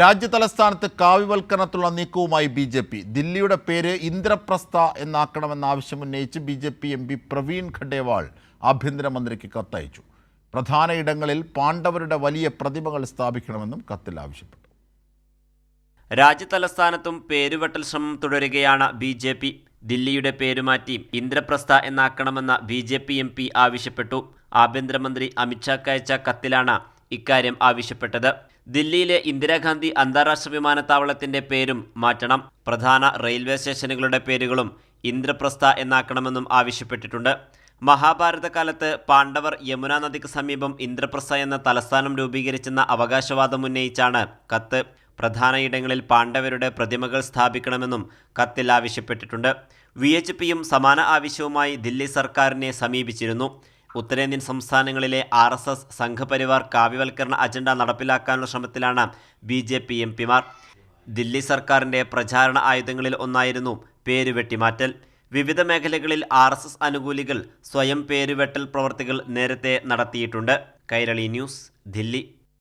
രാജ്യതലസ്ഥാനത്ത് കാവ്യവൽക്കരണത്തിലുള്ള നീക്കവുമായി B J P. ദില്ലിയുടെ പേര് ഇന്ദ്രപ്രസ്ഥ എന്നാക്കണമെന്ന ആവശ്യമുന്നയിച്ച് B J P M P Praveen Khandelwal ആഭ്യന്തരമന്ത്രിക്ക് കത്തയച്ചു. പ്രധാന ഇടങ്ങളിൽ പാണ്ഡവരുടെ വലിയ പ്രതിമകൾ സ്ഥാപിക്കണമെന്നും കത്തിൽ ആവശ്യപ്പെട്ടു. രാജ്യതലസ്ഥാനത്തും പേരുവെട്ടൽ ശ്രമം തുടരുകയാണ് ബി ജെ പി. ദില്ലിയുടെ പേരുമാറ്റി Indraprastha എന്നാക്കണമെന്ന B J P M P ആവശ്യപ്പെട്ടു. ആഭ്യന്തരമന്ത്രി അമിത്ഷാക്ക് അയച്ച കത്തിലാണ് ഇക്കാര്യം ആവശ്യപ്പെട്ടത്. ദില്ലിയിലെ ഇന്ദിരാഗാന്ധി അന്താരാഷ്ട്ര വിമാനത്താവളത്തിന്റെ പേരും മാറ്റണം. പ്രധാന റെയിൽവേ സ്റ്റേഷനുകളുടെ പേരുകളും ഇന്ദ്രപ്രസ്ഥ എന്നാക്കണമെന്നും ആവശ്യപ്പെട്ടിട്ടുണ്ട്. മഹാഭാരത കാലത്ത് പാണ്ഡവർ യമുന നദിക്ക് സമീപം ഇന്ദ്രപ്രസ്ഥ എന്ന തലസ്ഥാനം രൂപീകരിച്ചെന്ന അവകാശവാദം ഉന്നയിച്ചാണ് കത്ത്. പ്രധാന ഇടങ്ങളിൽ പാണ്ഡവരുടെ പ്രതിമകൾ സ്ഥാപിക്കണമെന്നും കത്തിൽ ആവശ്യപ്പെട്ടിട്ടുണ്ട്. വി എച്ച് പിയും സമാന ആവശ്യവുമായി ദില്ലി സർക്കാരിനെ സമീപിച്ചിരുന്നു. ഉത്തരേന്ത്യൻ സംസ്ഥാനങ്ങളിലെ ആർ എസ് എസ് സംഘപരിവാർ കാവ്യവൽക്കരണ അജണ്ട നടപ്പിലാക്കാനുള്ള ശ്രമത്തിലാണ് ബി ജെ പി എം പിമാർ. ദില്ലി സർക്കാരിന്റെ പ്രചാരണ ആയുധങ്ങളിൽ ഒന്നായിരുന്നു പേരുവെട്ടിമാറ്റൽ. വിവിധ മേഖലകളിൽ ആർ എസ് എസ് അനുകൂലികൾ സ്വയം പേരുവെട്ടൽ പ്രവർത്തികൾ നേരത്തെ നടത്തിയിട്ടുണ്ട്. കൈരളി ന്യൂസ് ദില്ലി.